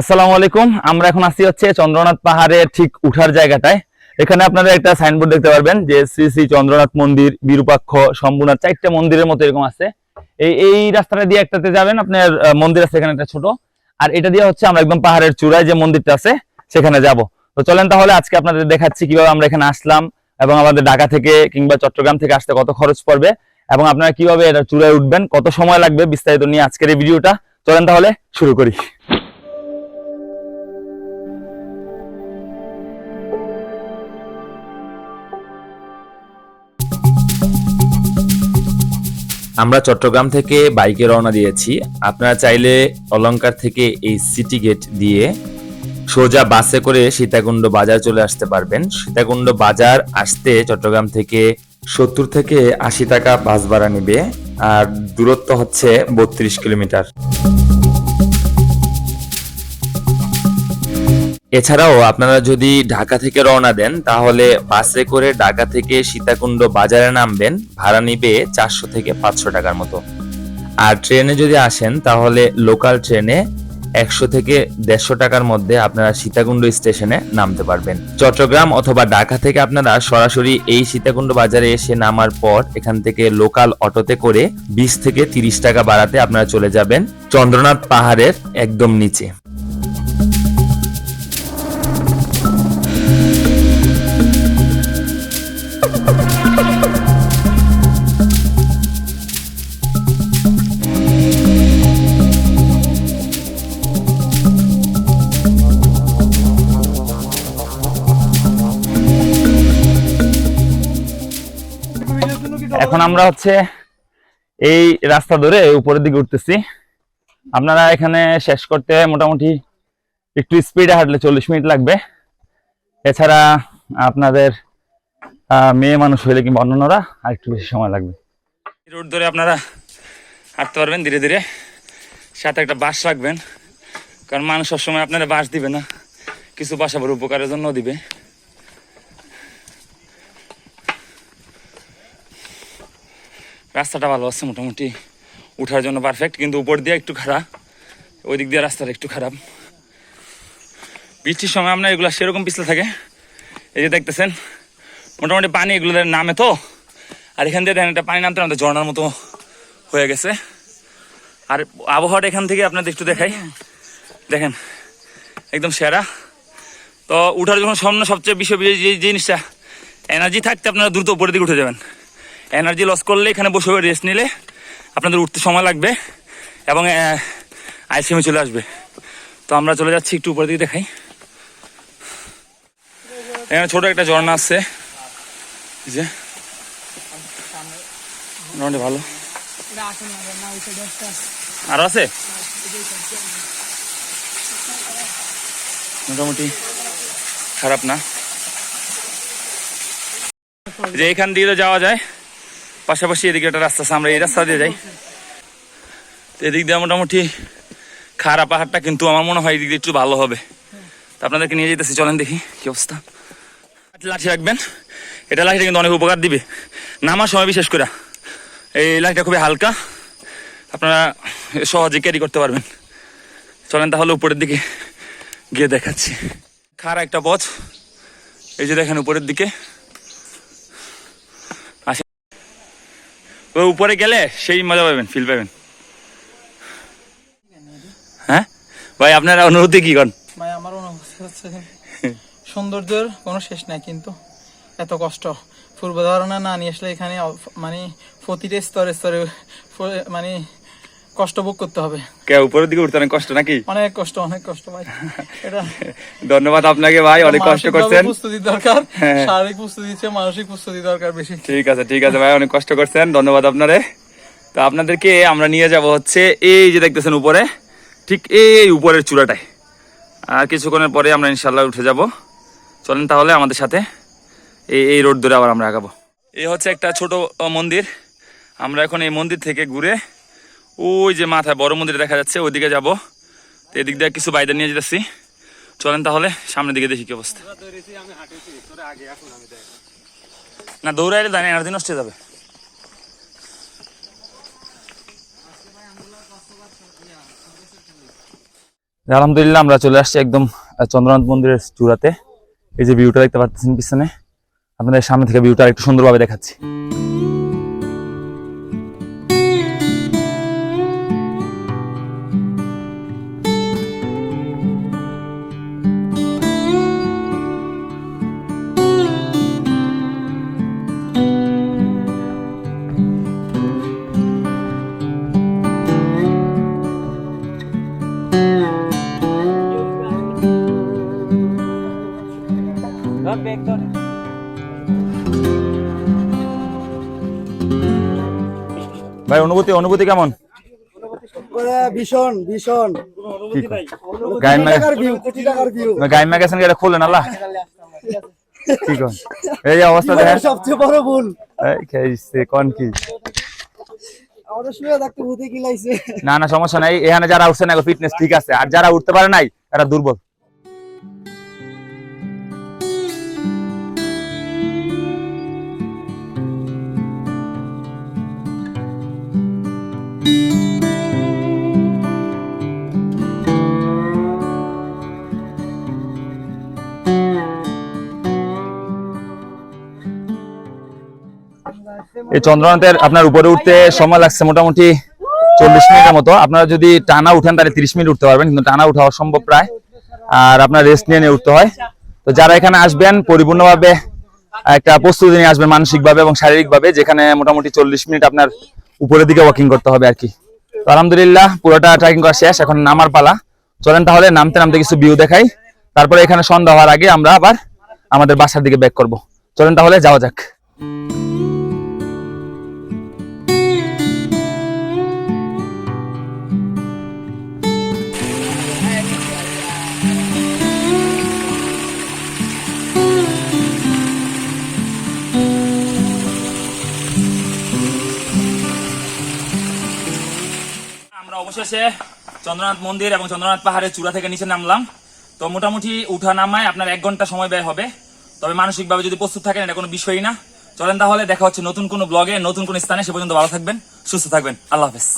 আসসালামু আলাইকুম। আমরা এখন আসি হচ্ছে চন্দ্রনাথ পাহাড়ের ঠিক উঠার জায়গাটায়। এখানে আপনারা একটা সাইনবোর্ড দেখতে পারবেন যে শ্রী শ্রী চন্দ্রনাথ মন্দির, বিরূপাক্ষ, শম্ভুনাথ, চারটা মন্দিরের মতো এরকম আছে। এই এই রাস্তাটা দিয়ে একটাতে যাবেন, আপনার মন্দির আছে এখানে একটা ছোট। আর এটা দিয়ে হচ্ছে আমরা একদম পাহাড়ের চূড়ায় যে মন্দিরটা আছে, সেখানে যাব। তো চলেন তাহলে আজকে আপনাদের দেখাচ্ছি কীভাবে আমরা এখানে আসলাম এবং আমাদের ঢাকা থেকে কিংবা চট্টগ্রাম থেকে আসতে কত খরচ পড়বে এবং আপনারা কীভাবে এটা চূড়ায় উঠবেন, কত সময় লাগবে বিস্তারিত নিয়ে আজকের এই ভিডিওটা। চলেন তাহলে শুরু করি। আমরা চট্টগ্রাম থেকে বাইকে রওনা দিয়েছি। আপনারা চাইলে অলঙ্কার থেকে এই সিটি গেট দিয়ে সোজা বাসে করে সীতাকুণ্ড বাজার চলে আসতে পারবেন। সীতাকুণ্ড বাজার আসতে চট্টগ্রাম থেকে সত্তর থেকে আশি টাকা বাস ভাড়া নিবে। আর দূরত্ব হচ্ছে বত্রিশ কিলোমিটার। এছাড়াও আপনারা যদি ঢাকা থেকে রওনা দেন, তাহলে বাসে করে ঢাকা থেকে সীতাকুণ্ড বাজারে নামবেন, ভাড়া নিবে চারশো থেকে পাঁচশো টাকার মতো। আর ট্রেনে যদি আসেন, তাহলে লোকাল ট্রেনে একশো থেকে দেড়শো টাকার মধ্যে আপনারা সীতাকুণ্ড স্টেশনে নামতে পারবেন। চট্টগ্রাম অথবা ঢাকা থেকে আপনারা সরাসরি এই সীতাকুণ্ড বাজারে এসে নামার পর এখান থেকে লোকাল অটোতে করে বিশ থেকে তিরিশ টাকা বাড়াতে আপনারা চলে যাবেন চন্দ্রনাথ পাহাড়ের একদম নিচে। এখন আমরা হচ্ছে এই রাস্তা ধরে উপরের দিকে উঠতেছি। আপনারা এখানে শেষ করতে মোটামুটি একটু স্পিডে হাঁটলে চল্লিশ মিনিট লাগবে। এছাড়া আপনাদের মেয়ে মানুষ হইলে কিংবা অন্যান্যরা আর একটু বেশি সময় লাগবে। রোড ধরে আপনারা হাঁটতে পারবেন ধীরে ধীরে। সাথে একটা বাস রাখবেন। কারণ মানুষ সবসময় আপনারা বাস দিবে না। কিছু বাসা আবার উপকারের জন্য দিবে। রাস্তাটা ভালো আছে মোটামুটি। উঠার জন্য পারফেক্ট কিন্তু উপর দিয়ে একটু খারাপ ওই দিক দিয়ে রাস্তাটা একটু খারাপ। বৃষ্টির সময় আপনার এগুলো সেরকম পিছলে থাকে। এই যে দেখতেছেন, মোটামুটি পানি এগুলো নামে তো। আর এখান দিয়ে দেখেন একটা পানি নামতে নামতে ঝর্ণার মতো হয়ে গেছে। আর আবহাওয়াটা এখান থেকে আপনাদের একটু দেখাই। দেখেন, একদম সেরা। তো উঠার যখন সামনে সবচেয়ে বিষয় যে জিনিসটা এনার্জি থাকতে আপনারা দ্রুত উপরের দিকে উঠে যাবেন। এনার্জি লস করলে এখানে বসে রেস্ট নিলে আপনাদের উঠতে সময় লাগবে এবং আইসিএমে চলে আসবে। তো আমরা চলে যাচ্ছি একটু উপরের দিকে দেখাই। এখানে ছোট একটা ঝর্ণা আছে। যে। ভালো। আরও আছে? মোটামুটি খারাপ না। যে এখান দিয়ে যাওয়া যায়। পাশাপাশি এদিকে একটা রাস্তা আছে, আমরা এই রাস্তা দিয়ে যাই। তো এদিক দিয়ে মোটামুটি খারাপ পাহাড়টা কিন্তু আমার মনে হয় এদিক দিয়ে একটু ভালো হবে। তো আপনাদেরকে নিয়ে যেতেছি চলেন দেখি কি অবস্থা। লাঠি রাখবেন, এটা লাঠিটা কিন্তু অনেক উপকার দিবে। নামার সময় বিশেষ করে। এই লাঠিটা খুবই হালকা, আপনারা সহজে ক্যারি করতে পারবেন। চলেন তাহলে উপরের দিকে গিয়ে দেখাচ্ছি। খারা একটা পথ, এই যে দেখেন উপরের দিকে। ওই উপরে গেলে সেই মজা পাবেন ফিল পাবেন। হ্যাঁ? ভাই, আপনারা অনুভূতি কি করেন ভাই, আমার অনুভূতি হচ্ছে সৌন্দর্যের কোনো শেষ নাই কিন্তু এত কষ্ট। পূর্ব ধারণা না নিয়ে আসলে এখানে মানে প্রতিটা স্তরে স্তরে মানে কষ্ট ভোগ করতে হবে। কে উপরের দিকে উঠতে অনেক কষ্ট নাকি? অনেক কষ্ট অনেক কষ্ট ভাই। এটা ধন্যবাদ আপনাকে ভাই অনেক কষ্ট করছেন। প্রস্তুতি দরকার হ্যাঁ। শারীরিক প্রস্তুতি চেয়ে মানসিক প্রস্তুতি দরকার বেশি। ঠিক আছে ঠিক আছে ভাই অনেক কষ্ট করছেন ধন্যবাদ আপনারে। তো আপনাদেরকে আমরা নিয়ে যাব হচ্ছে এই যে দেখতেছেন উপরে ঠিক এই উপরের চূড়াটায়। আর কিছুক্ষণের পরে আমরা ইনশাল্লাহ উঠে যাব। চলেন তাহলে আমাদের সাথে এই এই রোড ধরে আবার আমরা আগাবো। এই হচ্ছে একটা ছোট মন্দির। আমরা এখন এই মন্দির থেকে ঘুরে ওই যে মাথায় বড় মন্দির দেখা যাচ্ছে, ওইদিকে যাব। তো এদিক দিয়ে কিছু বাইরে নিয়ে যেতেছি। চলেন তাহলে, সামনের দিকে দেখি কি অবস্থা। না, দৌড়াইলে জানি এনার্জি নষ্ট হয়ে যাবে। আলহামদুলিল্লাহ, আমরা চলে আসছি একদম চন্দ্রনাথ মন্দিরের চূড়াতে। এই যে ভিউটা দেখতে পাচ্ছেন পিছনে। আপনাদের সামনে থেকে ভিউটা একটু সুন্দরভাবে দেখাচ্ছি। ভাই অনুভূতি অনুভূতি কেমন? ভীষণ ভীষণ। কি কয়? গায়ের ম্যাগ- টাকার ভিউ কোটি টাকার ভিউ গাইম ম্যাগাজিন এটা খুললেন আল্লাহ। কি এই যে অবস্থা দেখেন। সবচেয়ে বড় ভুল। এই কোন কি? আমাদের শুয়ে থাকতে ভূতে কি লাইছে না না সমস্যা নাই। এখানে যারা উঠছে না ফিটনেস ঠিক আছে। আর যারা উঠতে পারে নাই এরা দুর্বল। এই চন্দ্রনাথের আপনার উপরে উঠতে সময় লাগছে মোটামুটি চল্লিশ মিনিটের মতো। আপনারা যদি টানা উঠেন, তাহলে তিরিশ মিনিট উঠতে পারবেন, কিন্তু টানা উঠা অসম্ভব প্রায়। আর আপনার রেস্ট নিয়ে নিয়ে উঠতে হয়। তো যারা এখানে আসবেন, পরিপূর্ণভাবে একটা প্রস্তুতি নিয়ে আসবেন মানসিকভাবে এবং শারীরিকভাবে, যেখানে মোটামুটি চল্লিশ মিনিট আপনার উপরের দিকে ওয়াকিং করতে হবে আর কি। তো আলহামদুলিল্লাহ, পুরোটা ট্রেকিং করা শেষ, এখন নামার পালা। চলেন তাহলে নামতে নামতে কিছু ভিউ দেখাই। তারপরে এখানে সন্ধ্যা হওয়ার আগে আমরা আবার আমাদের বাসার দিকে ব্যাক করব। চলেন তাহলে যাওয়া যাক। আমরা অবশেষে চন্দ্রনাথ মন্দির এবং চন্দ্রনাথ পাহাড়ের চূড়া থেকে নিচে নামলাম। তো মোটামুটি উঠা নামায় আপনার এক ঘণ্টা সময় ব্যয় হবে। তবে মানসিকভাবে যদি প্রস্তুত থাকেন, এটা কোনো বিষয়ই না। চলেন তাহলে দেখা হচ্ছে নতুন কোনো ব্লগে নতুন কোনো স্থানে। সে পর্যন্ত ভালো থাকবেন, সুস্থ থাকবেন। আল্লাহ হাফেজ।